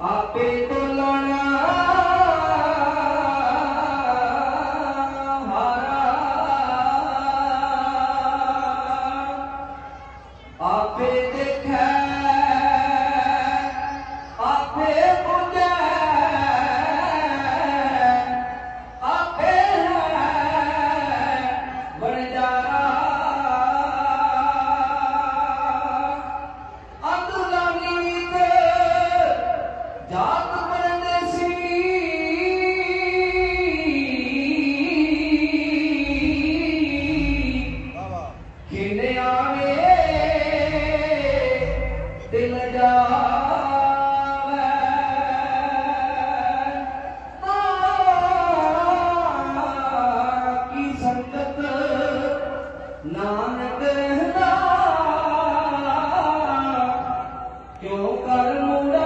ਆਪੇ ਤੋਲਣਾ ਹਾਰਾ ਆਪੇ ਦੇਖੈ ਆਪੇ ਕਿੰਨਿਆਂ ਨੇ ਦਿਲ ਨਾਨਕ ਨਾ ਕਿਉਂ ਕਰ ਮੂੜ